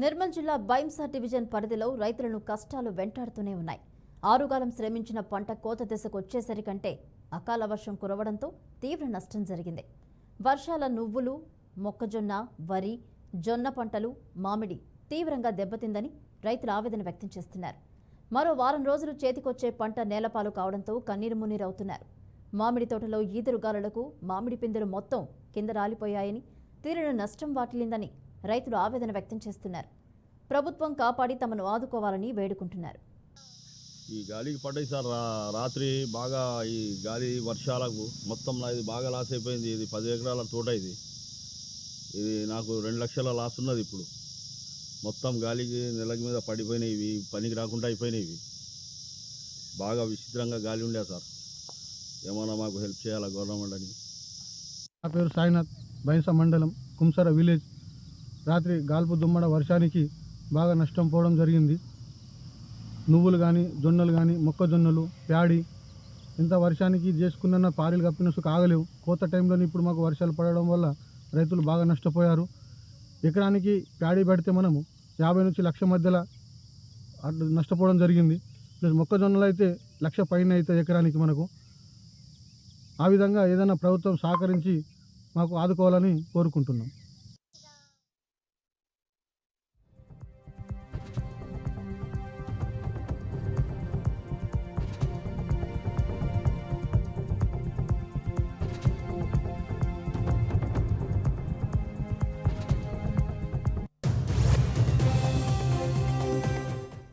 నిర్మల్ జిల్లా బైంసా డివిజన్ పరిధిలో రైతులను కష్టాలు వెంటాడుతూనే ఉన్నాయి. ఆరుగాలం శ్రమించిన పంట కోత దశకు వచ్చేసరికంటే అకాల వర్షం కురవడంతో తీవ్ర నష్టం జరిగింది. వర్షాల నువ్వులు మొక్కజొన్న వరి జొన్న పంటలు మామిడి తీవ్రంగా దెబ్బతిందని రైతులు ఆవేదన వ్యక్తం చేస్తున్నారు. మరో వారం రోజులు చేతికొచ్చే పంట నేలపాలు కావడంతో కన్నీరు మున్నీరవుతున్నారు మామిడి తోటలో ఈదురుగాలులకు మామిడి పిందెలు మొత్తం కింద రాలిపోయాయని తీరిన నష్టం వాటిల్లిందని రైతులు ఆవేదన వ్యక్తం చేస్తున్నారు. ప్రభుత్వం కాపాడి తమను ఆదుకోవాలని వేడుకుంటున్నారు. ఈ గాలికి పడ్డాయి సార్ రా రాత్రి బాగా ఈ గాలి వర్షాలకు మొత్తం ఇది బాగా లాస్ అయిపోయింది. ఇది పది ఎకరాల తోట ఇది. ఇది నాకు రెండు లక్షల లాస్ ఉన్నది ఇప్పుడు. మొత్తం గాలికి నెలకి మీద పడిపోయినాయి ఇవి. పనికి రాకుండా అయిపోయినాయి ఇవి. బాగా విచిత్రంగా గాలి ఉండే సార్. ఏమన్నా మాకు హెల్ప్ చేయాలా గవర్నమెంట్ అని? నా పేరు సాయినాథ్. బైన్సా మండలం కుంసర విలేజ్ రాత్రి గాల్పు దుమ్మడ వర్షానికి బాగా నష్టం పోవడం జరిగింది. నువ్వులు కానీ జొన్నలు కానీ మొక్కజొన్నలు ప్యాడి ఇంత వర్షానికి చేసుకున్న పారీలు కప్పిన సుఖ ఆగలేవు. కోత టైంలో ఇప్పుడు మాకు వర్షాలు పడడం వల్ల రైతులు బాగా నష్టపోయారు. ఎకరానికి ప్యాడీ పెడితే మనము యాభై నుంచి లక్ష మధ్యలో అట్లా నష్టపోవడం జరిగింది. ప్లస్ మొక్కజొన్నలు అయితే లక్ష పైన అయితే ఎకరానికి మనకు. ఆ విధంగా ఏదైనా ప్రభుత్వం సహకరించి మాకు ఆదుకోవాలని కోరుకుంటున్నాం.